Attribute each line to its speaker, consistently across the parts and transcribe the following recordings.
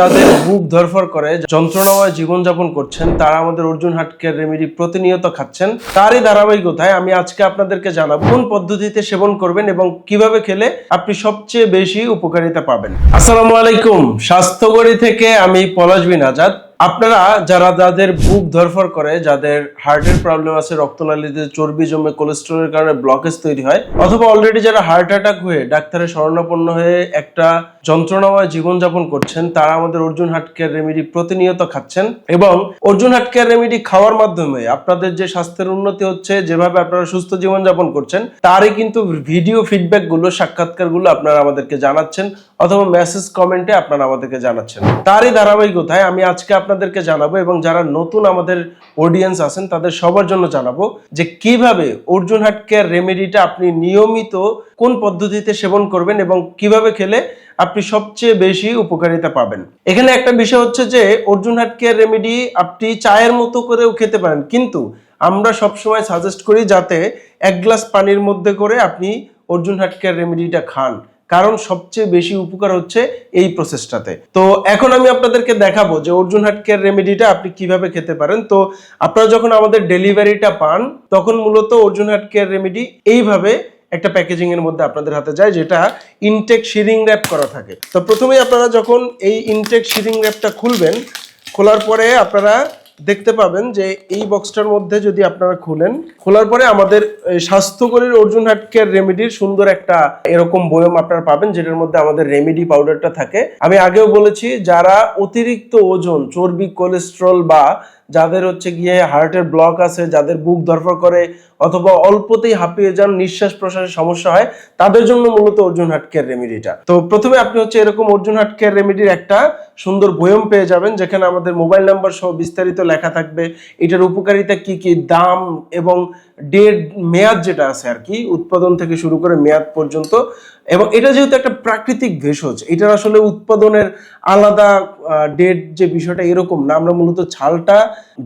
Speaker 1: যাদের বুক ধরফর করে, যন্ত্রণাময় জীবনযাপন করছেন, তারা আমাদের অর্জুন হাটকের রেমেডি প্রতিনিয়ত খাচ্ছেন। তারই ধারাবাহিকতায় আমি আজকে আপনাদেরকে জানাব কোন পদ্ধতিতে সেবন করবেন এবং কীভাবে খেলে আপনি সবচেয়ে বেশি উপকারিতা পাবেন। আসসালামু আলাইকুম। স্বাস্থ্যগড়ি থেকে আমি পলাশ বিন আজাদ। আপনারা যারা যাদের বুক ধরফর করে, যাদের হার্টের প্রবলেম আছে, রক্তনালীতে চর্বি জমে কোলেস্ট্রলের কারণে ব্লকেজ তৈরি হয়, অথবা অলরেডি যারা হার্ট অ্যাটাক হয়ে ডাক্তারের শরণাপন্ন হয়ে একটা যন্ত্রণাময় জীবনযাপন করছেন, তারা আমাদের অর্জুন হার্ট কেয়ার রেমেডি প্রতিনিয়ত খাচ্ছেন এবং অর্জুন হার্ট কেয়ার রেমেডি খাওয়ার মাধ্যমে আপনাদের যে স্বাস্থ্যের উন্নতি হচ্ছে, যেভাবে আপনারা সুস্থ জীবনযাপন করছেন, তারই কিন্তু ভিডিও ফিডব্যাকগুলো সাক্ষাৎকারগুলো আপনারা আমাদেরকে জানাচ্ছেন, অথবা মেসেজ কমেন্টে আপনারা আমাদেরকে জানাচ্ছেন। তারই ধারাবাহিকতায় আমি আজকে আপনাদেরকে জানাব এবং যারা নতুন আমাদের অডিয়েন্স আছেন, তাদের সবার জন্য জানাব যে কীভাবে অর্জুন হার্ট কেয়ার রেমেডিটা আপনি নিয়মিত কোন পদ্ধতিতে সেবন করবেন এবং কীভাবে খেলে আপনি সবচেয়ে বেশি উপকারিতা পাবেন। এখানে একটা বিষয় হচ্ছে যে, অর্জুন হার্ট কেয়ার রেমেডি আপনি চায়ের মতো করেও খেতে পারেন, কিন্তু আমরা সবসময় সাজেস্ট করি যাতে এক গ্লাস পানির মধ্যে করে আপনি অর্জুন হার্ট কেয়ার রেমেডিটা খান। কারণ সবচেয়ে বেশি উপকার হচ্ছে এই প্রসেসটাতে তো এখন আমি আপনাদেরকে দেখাবো যে অর্জুন হার্ট কেয়ার রেমেডিটা আপনি কীভাবে খেতে পারেন। তো আপনারা যখন আমাদের ডেলিভারিটা পান, তখন মূলত অর্জুন হার্ট কেয়ার রেমেডি এইভাবে একটা প্যাকেজিং এর মধ্যে আপনাদের হাতে যায়, যেটা ইনটেক শিরিং র্যাপ করা থাকে। তো প্রথমেই আপনারা যখন এই ইনটেক শিরিং র্যাপটা খুলবেন, খোলার পরে আপনারা দেখতে পাবেন যে এই বক্সটার মধ্যে যদি আপনারা খুলেন, খোলার পরে আমাদের স্বাস্থ্যকরীর অর্জুন হার্ট কেয়ার রেমেডির সুন্দর একটা এরকম বয়ম আপনারা পাবেন, যেটার মধ্যে আমাদের রেমেডি পাউডারটা থাকে। আমি আগেও বলেছি, যারা অতিরিক্ত ওজন, চর্বি কোলেস্ট্রল বা যাদের হচ্ছে গিয়ে হার্টের ব্লক আছে, যাদের বুক ধরফর করে অথবা অল্পতেই হাঁপিয়ে যান, নিঃশ্বাস প্রশ্বাসের সমস্যা হয়, তাদের জন্য মূলত অর্জুন হার্ট কেয়ার রেমেডিটা তো প্রথমে আপনি হচ্ছে এরকম অর্জুন হার্ট কেয়ার রেমেডির একটা সুন্দর বয়ম পেয়ে যাবেন, যেখানে আমাদের মোবাইল নাম্বার সহ বিস্তারিত লেখা থাকবে। এটার উপকারিতা কি কি, দাম এবং ডেট মেয়াদ যেটা আছে আর কি, উৎপাদন থেকে শুরু করে মেয়াদ পর্যন্ত। এবং এটা যেহেতু একটা প্রাকৃতিক ভেষজ, এটার আসলে উৎপাদনের আলাদা ডেট যে বিষয়টা এরকম না। আমরা মূলত ছালটা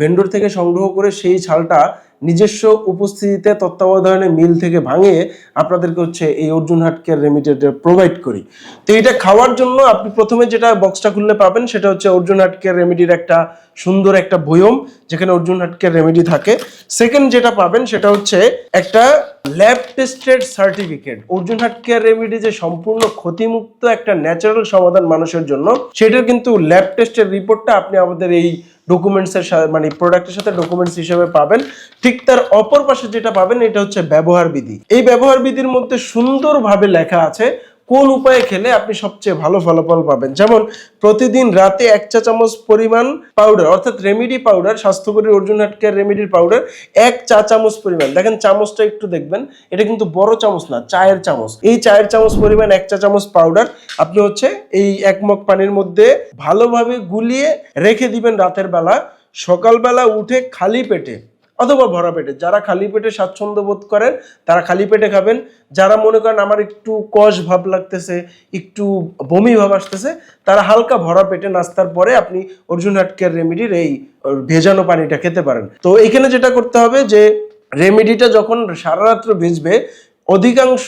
Speaker 1: ভেন্ডর থেকে সংগ্রহ করে সেই ছালটা নিজস্ব উপস্থিতিতে তত্ত্বাবধানে মিল থেকে ভাঙিয়ে আপনাদেরকে হচ্ছে এই অর্জুন হাট কেয়ার রেমিডিটা প্রোভাইড করি। তো এটা খাওয়ার জন্য আপনি প্রথমে যেটা বক্সটা খুললে পাবেন সেটা হচ্ছে অর্জুন হাট কেয়ার রেমিডির একটা সুন্দর একটা বয়ম যেখানে অর্জুন হাট কেয়ার রেমিডি থাকে। সেকেন্ড যেটা পাবেন সেটা হচ্ছে একটা ল্যাব টেস্টেড সার্টিফিকেট অর্জুন হাট কেয়ার রেমিডি যে সম্পূর্ণ ক্ষতিমুক্ত একটা ন্যাচারাল সমাধান মানুষের জন্য, সেটার কিন্তু ল্যাব টেস্টের রিপোর্টটা আপনি আমাদের এই ডকুমেন্টসের সাথে মানে প্রোডাক্টের সাথে ডকুমেন্টস হিসেবে পাবেন। ঠিক তার অপর পাশে যেটা পাবেন, এটা হচ্ছে ব্যবহার বিধি। এই ব্যবহার বিধির মধ্যে সুন্দরভাবে লেখা আছে কোন উপায়ে খেলে আপনি সবচেয়ে ভালো ফলাফল পাবেন? যেমন, প্রতিদিন রাতে এক চা চামচ পরিমাণ পাউডার অর্থাৎ remedy powder Swasthyakari Arjun heart care রেমিডির powder এক চা চামচ পরিমাণ। দেখেন, চামচটা একটু দেখবেন, এটা কিন্তু বড় চামচ না, চায়ের চামচ। এই চায়ের চামচ পরিমাণ এক চা চামচ পাউডার আপনি হচ্ছে এই এক মগ পানির মধ্যে ভালোভাবে গুলিয়ে রেখে দিবেন রাতের বেলা। সকালবেলা উঠে খালি পেটে অথবা ভরা পেটে। যারা খালি পেটে স্বাচ্ছন্দ্য বোধ করেন, তারা খালি পেটে খাবেন। যারা মনে করেন আমার একটু কষ ভাব লাগতেছে, একটু বমি ভাব আসতেছে, তারা হালকা ভরা পেটে নাস্তার পরে আপনি অর্জুন হাটকের রেমিডির এই ভেজানো পানিটা খেতে পারেন। তো এখানে যেটা করতে হবে যে, রেমেডিটা যখন সারা রাত্র ভিজবে অধিকাংশ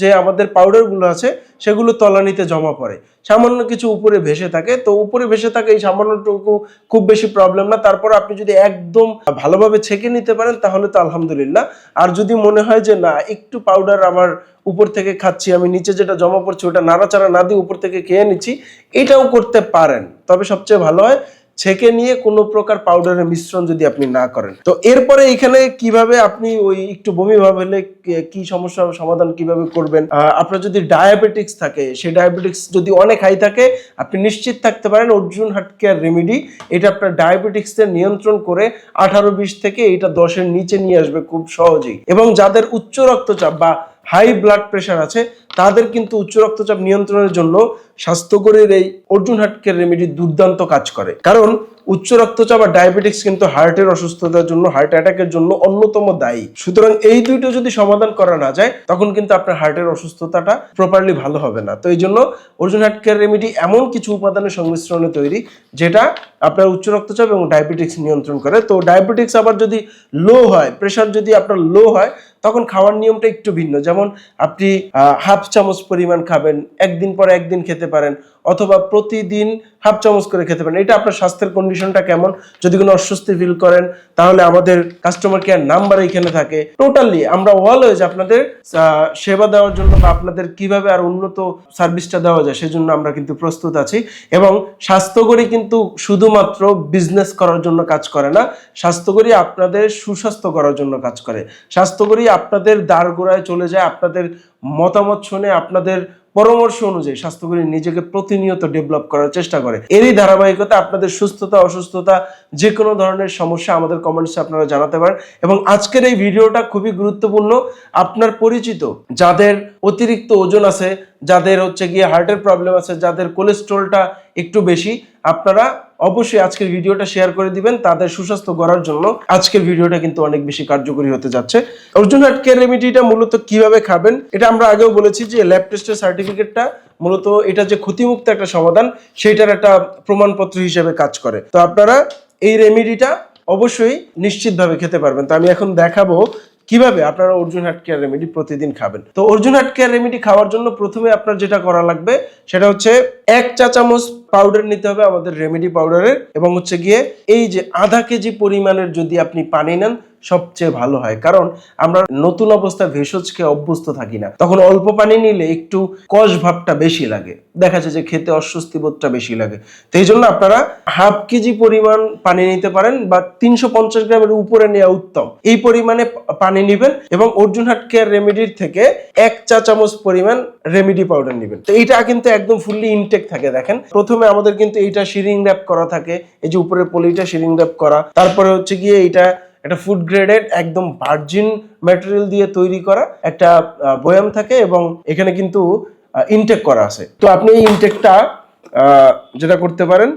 Speaker 1: যে আমাদের পাউডারগুলো আছে, সেগুলো তলানিতে জমা পড়ে। সামান্য কিছু উপরে ভেসে থাকে, তো উপরে ভেসে থাকে এই সামান্যটুকু খুব বেশি প্রবলেম না। তারপর আপনি যদি একদম ভালোভাবে ছেঁকে নিতে পারেন, তাহলে তো আলহামদুলিল্লাহ। আর যদি মনে হয় যে, না, একটু পাউডার আমার উপর থেকে খাচ্ছি, আমি নিচে যেটা জমা পড়ছি, ওটা নাড়াচাড়া না দিয়ে উপর থেকে খেয়ে নিচ্ছি, এটাও করতে পারেন। তবে সবচেয়ে ভালো হয় ছেঁকে নিয়ে কোনো প্রকার পাউডারের মিশ্রণ যদি আপনি না করেন। তো এরপরে এখানে কীভাবে আপনি ওই একটু বমি ভাব হলে কি- সমস্যা সমাধান কীভাবে করবেন? আপনার যদি ডায়াবেটিক্স থাকে, সেই ডায়াবেটিক্স যদি অনেক হাই থাকে, আপনি নিশ্চিত থাকতে পারেন অর্জুন হার্ট কেয়ার রেমিডি এটা আপনার ডায়াবেটিক্সের নিয়ন্ত্রণ করে আঠারো বিশ থেকে এটা দশের নিচে নিয়ে আসবে খুব সহজেই। এবং যাদের উচ্চ রক্তচাপ বা হাই ব্লাড প্রেশার আছে, তাদের কিন্তু উচ্চ রক্তচাপ নিয়ন্ত্রণের জন্য স্বাস্থ্যকরের এই অর্জুন হাটকের রেমেডি দুর্দান্ত কাজ করে। কারণ উচ্চ রক্তচাপ আর ডায়াবেটিক্স কিন্তু হার্টের অসুস্থতার জন্য হার্ট অ্যাটাকের জন্য অন্যতম দায়ী। সুতরাং এই দুইটা যদি সমাধান করা না যায়, তখন কিন্তু আপনার হার্টের অসুস্থতাটা প্রপারলি ভালো হবে না। তো এই জন্য অর্জুন হার্ট কেয়ার রেমেডি এমন কিছু উপাদানের সংমিশ্রণে তৈরি, যেটা আপনার উচ্চ রক্তচাপ এবং ডায়াবেটিক্স নিয়ন্ত্রণ করে। তো ডায়াবেটিক্স আবার যদি লো হয় প্রেশার যদি আপনার লো হয়, তখন খাওয়ার নিয়মটা একটু ভিন্ন। যেমন আপনি হাফ চামচ পরিমাণ খাবেন, একদিন পর একদিন খেতে পারেন অথবা প্রতিদিন হাফ চামচ করে খেতে পারেন। এটা আপনার স্বাস্থ্যের কন্ডিশনটা কেমন? যদি কোনো অস্বস্তি ফিল করেন, তাহলে আমাদের কাস্টমার কেয়ার নাম্বার এখানে থাকে। টোটালি আমরা অলওয়েজ আপনাদের সেবা দেওয়ার জন্য বা আপনাদের কীভাবে আর উন্নত সার্ভিসটা দেওয়া যায় সেজন্য আমরা কিন্তু প্রস্তুত আছি। এবং স্বাস্থ্যকরী কিন্তু শুধুমাত্র বিজনেস করার জন্য কাজ করে না, স্বাস্থ্যকরী আপনাদের সুস্বাস্থ্য করার জন্য কাজ করে। স্বাস্থ্যকরী আপনাদের দ্বার গোড়ায় চলে যায়, আপনাদের মতামত শুনে আপনাদের পরামর্শ অনুযায়ী স্বাস্থ্যগুলি নিজেকে প্রতিনিয়ত ডেভেলপ করার চেষ্টা করে। এরই ধারাবাহিকতা আপনাদের সুস্থতা, অসুস্থতা যে কোনো ধরনের সমস্যা আমাদের কমেন্টসে আপনারা জানাতে পারেন। এবং আজকের এই ভিডিওটা খুবই গুরুত্বপূর্ণ। আপনার পরিচিত, যাদের অতিরিক্ত ওজন আছে, যাদের হচ্ছে গিয়ে হার্টের প্রবলেম আছে, যাদের কোলেস্ট্রলটা একটু বেশি, আপনারা অবশ্যই আজকের ভিডিওটা শেয়ার করে দিবেন, তাদের সুস্বাস্থ্য করার জন্য। আজকের ভিডিওটা কিন্তু অনেক বেশি কার্যকরী হতে যাচ্ছে। অর্জুন হার্ট কেয়ার রেমিডিটা মূলত কীভাবে খাবেন, এটা আমরা আগেও বলেছি যে ল্যাব টেস্টের সার্টিফিকেটটা মূলত এটা যে ক্ষতিমুক্ত একটা সমাধান, সেইটার একটা প্রমাণপত্র হিসেবে কাজ করে। তো আপনারা এই রেমিডিটা অবশ্যই নিশ্চিতভাবে খেতে পারবেন। তো আমি এখন দেখাবো কীভাবে আপনারা অর্জুন হার্ট কেয়ার রেমেডি প্রতিদিন খাবেন। তো অর্জুন হার্ট কেয়ার রেমেডি খাওয়ার জন্য প্রথমে আপনার যেটা করা লাগবে, সেটা হচ্ছে এক চা চামচ পাউডার নিতে হবে, আমাদের রেমেডি পাউডারের এবং হচ্ছে গিয়ে এই যে আধা কেজি পরিমাণের যদি আপনি পানি নেন, সবচেয়ে ভালো হয়। কারণ আমরা নতুন অবস্থায় ভেষজ খেয়ে অভ্যস্ত থাকি না। তখন অল্প পানি নিলে একটু কষ ভাবটা বেশি লাগে। দেখা যায় যে খেতে অস্বস্তি বোধটা বেশি লাগে। তো এই জন্য আপনারা হাফ কেজি পরিমাণ পানি নিতে পারেন বা তিনশো পঞ্চাশ গ্রামের উপরে নেওয়া উত্তম। এই পরিমাণে পানি নেবেন এবং অর্জুন হাট কেয়ার রেমেডির থেকে এক চা চামচ পরিমাণ রেমেডি পাউডার নেবেন। তো এইটা কিন্তু একদম ফুললি ইনটেক থাকে, দেখেন। প্রথমে আমাদের কিন্তু এইটা শিরিং র্যাপ করা থাকে। এই যে উপরের পলিটা শিরিং র্যাপ করা। তারপরে হচ্ছে গিয়ে এইটা একটা ফুড গ্রেডেড একদম ভার্জিন ম্যাটেরিয়াল দিয়ে তৈরি করা একটা বয়াম থাকে এবং এখানে কিন্তু ইনটেক করা আছে। তো আপনি এই ইনটেকটা যেটা করতে পারেন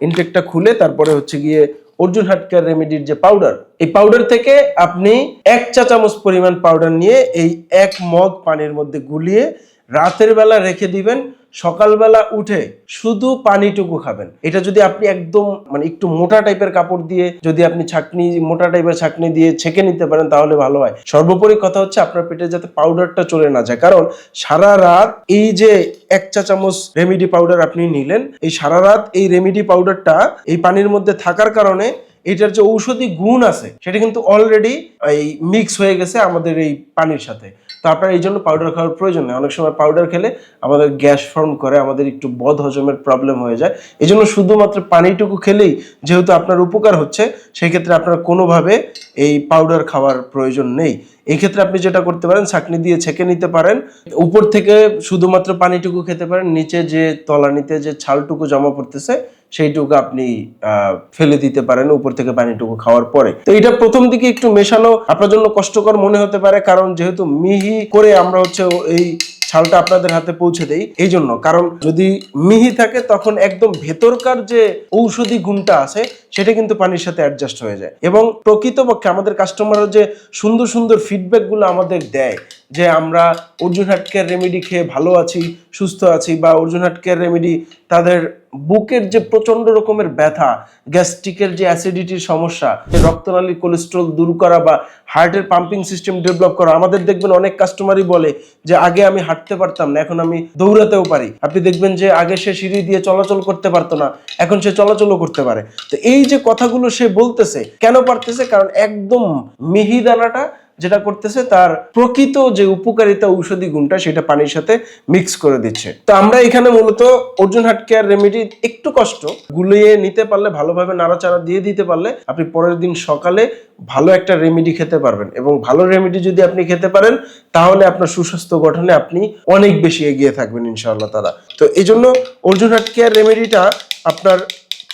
Speaker 1: ইনটেকটা খুলে তারপরে হচ্ছে গিয়ে অর্জুন হাটকার রেমেডির যে পাউডার এই পাউডার থেকে আপনি এক চা চামচ পরিমাণ পাউডার নিয়ে এই এক মগ পানির মধ্যে গুলিয়ে রাতের বেলা রেখে দিবেন। সকালবেলা উঠে শুধু পানিটুকু খাবেন। এটা যদি আপনি একদম মানে একটু মোটা টাইপের কাপড় দিয়ে যদি আপনি ছাকনি, মোটা টাইপের ছাকনি দিয়ে ছেঁকে নিতে পারেন, তাহলে ভালো হয়। সর্বোপরি কথা হচ্ছে আপনার পেটে যাতে পাউডারটা চলে না যায়। কারণ সারা রাত এই যে এক চা চামচ রেমিডি পাউডার আপনি নিলেন, এই সারা রাত এই রেমিডি পাউডারটা এই পানির মধ্যে থাকার কারণে এটার যে ঔষধি গুণ আছে, সেটা কিন্তু অলরেডি এই মিক্স হয়ে গেছে আমাদের এই পানির সাথে। তো আপনার এই জন্য পাউডার খাওয়ার প্রয়োজন নেই। অনেক সময় পাউডার খেলে আমাদের গ্যাস ফর্ম করে, আমাদের একটু বদ হজমের প্রবলেম হয়ে যায়। এই জন্য শুধুমাত্র পানিটুকু খেলেই যেহেতু আপনার উপকার হচ্ছে সেই ক্ষেত্রে আপনার কোনোভাবে এই পাউডার খাওয়ার প্রয়োজন নেই। এই ক্ষেত্রে আপনি যেটা করতে পারেন, ছাকনি দিয়ে ছেঁকে নিতে পারেন। উপর থেকে শুধুমাত্র পানিটুকু খেতে পারেন, নিচে যে তলানিতে যে ছালটুকু জমা পড়তেছে সেইটুকু আপনি ফেলে দিতে পারেন, উপর থেকে পানিটুকু খাওয়ার পরে। তো এটা প্রথম দিকে একটু মেশানো আপনার জন্য কষ্টকর মনে হতে পারে, কারণ যেহেতু মিহি করে আমরা হচ্ছে এই ছালটা আপনাদের হাতে পৌঁছে দেই, এই জন্য। কারণ যদি মিহি থাকে, তখন একদম ভেতরকার যে ঔষধি গুণটা আছে, সেটা কিন্তু পানির সাথে অ্যাডজাস্ট হয়ে যায়। এবং প্রকৃতপক্ষে আমাদের কাস্টমাররা যে সুন্দর সুন্দর ফিডব্যাকগুলো আমাদের দেয় যে আমরা অর্জুন হাট কেয়ার রেমেডি খেয়ে ভালো আছি, সুস্থ আছি বা অর্জুন হাট কেয়ার রেমেডি তাদের বুকের যে প্রচণ্ড রকমের ব্যথা গ্যাস্ট্রিকের যে অ্যাসিডিটির সমস্যা রক্তনালী কোলেস্ট্রল দূর করা বা হার্টের পাম্পিং সিস্টেম ডেভেলপ করা, আমাদের দেখবেন অনেক কাস্টমারই বলে যে আগে আমি হাঁটতে পারতাম না, এখন আমি দৌড়াতেও পারি। আপনি দেখবেন যে আগে সে সিঁড়ি দিয়ে চলাচল করতে পারতো না, এখন সে চলাচলও করতে পারে। তো এই যে কথাগুলো সে বলতেছে, কেন পারতেছে? কারণ একদম মিহিদানাটা যেটা করতেছে তার প্রকৃত যে উপকারিতা ঔষধি গুণটা সেটা পানির সাথে মিক্স করে দিচ্ছে। তো আমরা এখানে মূলত অর্জুন হাট কেয়ার রেমেডি একটু কষ্ট, গুলিয়ে নিতে পারলে, ভালোভাবে নাড়াচাড়া দিয়ে দিতে পারলে আপনি পরের দিন সকালে ভালো একটা রেমেডি খেতে পারবেন এবং ভালো রেমেডি যদি আপনি খেতে পারেন, তাহলে আপনার সুস্বাস্থ্য গঠনে আপনি অনেক বেশি এগিয়ে থাকবেন ইনশাআল্লাহ তারা তো এই জন্য অর্জুন হাট কেয়ার রেমেডিটা আপনার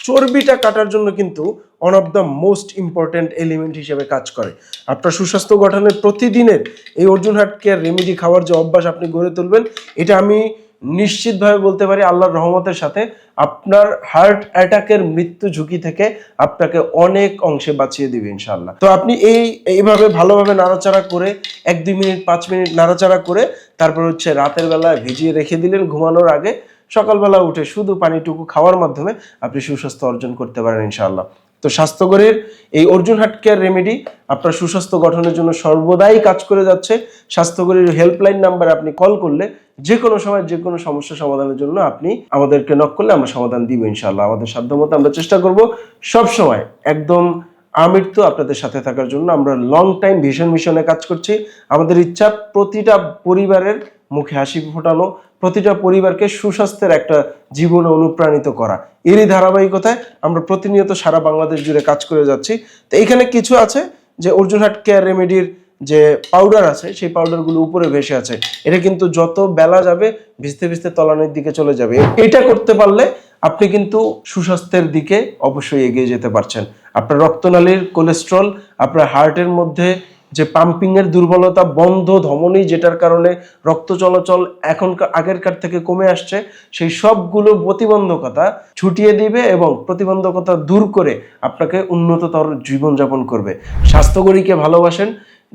Speaker 1: চর্বিটা কাটার জন্য কিন্তু one of the most important element হিসেবে কাজ করে। আপনার সুস্বাস্থ্য গঠনের প্রতিদিনের এই অর্জুন হাট কেয়ার রেমেডি খাওয়ার যে অভ্যাস আপনি গড়ে তুলবেন, এটা আমি নিশ্চিতভাবে বলতে পারি আল্লাহর রহমতের সাথে আপনার হার্ট অ্যাটাকের মৃত্যু ঝুঁকি থেকে আপনাকে অনেক অংশে বাঁচিয়ে দিবে ইনশাল্লাহ তো আপনি এই, এইভাবে ভালোভাবে নাড়াচাড়া করে এক দুই মিনিট, পাঁচ মিনিট নাড়াচাড়া করে তারপর হচ্ছে রাতের বেলায় ভিজিয়ে রেখে দিলেন, ঘুমানোর আগে সকালবেলা উঠে শুধু পানিটুকু খাওয়ার মাধ্যমে আপনি সুস্বাস্থ্য অর্জন করতে পারেন ইনশাআল্লাহ। তো স্বাস্থ্যকরীর এই অর্জুন হার্ট কেয়ার রেমেডি আপনার সুস্বাস্থ্য গঠনের জন্য সর্বদাই কাজ করে যাচ্ছে। স্বাস্থ্যকরীর হেল্পলাইন নাম্বারে আপনি কল করলে যে কোনো সময় যে কোনো সমস্যা সমাধানের জন্য আপনি আমাদেরকে নক করলে আমরা সমাধান দিব ইনশাল্লাহ আমাদের সাধ্যমতো আমরা চেষ্টা করব সব সময় একদম আমৃত্যু আপনাদের সাথে থাকার জন্য। আমরা লং টাইম ভিশন মিশনে কাজ করছি। আমাদের ইচ্ছা প্রতিটা পরিবারের মুখে হাসি ফোটানো প্রতিটা পরিবারকে সুস্বাস্থ্যের একটা জীবনে অনুপ্রাণিত করা। এরই ধারাবাহিকতায় আমরা প্রতিনিয়ত সারা বাংলাদেশ জুড়ে কাজ করে যাচ্ছি। তো এখানে কিছু আছে যে অর্জুন হাট কেয়ার রেমেডির যে পাউডার আছে, সেই পাউডারগুলো উপরে ভেসে আছে। এটা কিন্তু যত বেলা যাবে, ভিজতে ভিজতে তলানির দিকে চলে যাবে। এটা করতে পারলে আপনি কিন্তু সুস্বাস্থ্যের দিকে অবশ্যই এগিয়ে যেতে পারছেন। আপনার রক্তনালীর কোলেস্ট্রল আপনার হার্টের মধ্যে যে পাম্পিং এর দুর্বলতা, বন্ধ ধমনী যেটার কারণে রক্ত চলাচল এখনকার, আগেরকার থেকে কমে আসছে, সেই সবগুলো প্রতিবন্ধকতা ছুটিয়ে দিবে এবং প্রতিবন্ধকতা দূর করে আপনাকে উন্নততর জীবনযাপন করবে। স্বাস্থ্যগরীকে ভালোবাসেন,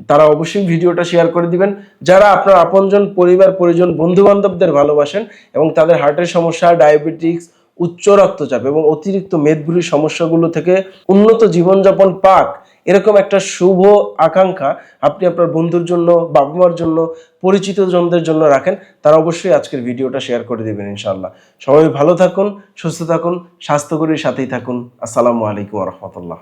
Speaker 1: তারা অবশ্যই ভিডিওটা শেয়ার করে দিবেন। যারা আপনার আপনজন, পরিবার, পরিজন বন্ধু বান্ধবদের ভালোবাসেন এবং তাদের হার্টের সমস্যা ডায়াবেটিক্স উচ্চ রক্তচাপ এবং অতিরিক্ত মেদভুরি সমস্যাগুলো থেকে উন্নত জীবনযাপন পাক, এরকম একটা শুভ আকাঙ্ক্ষা আপনি আপনার বন্ধুর জন্য বাবা মার জন্য পরিচিত জনদের জন্য রাখেন, তারা অবশ্যই আজকের ভিডিওটা শেয়ার করে দেবেন ইনশাল্লাহ সবাই ভালো থাকুন, সুস্থ থাকুন, স্বাস্থ্যকরীর সাথেই থাকুন। আসসালামু আলাইকুম রহমতুল্লাহ।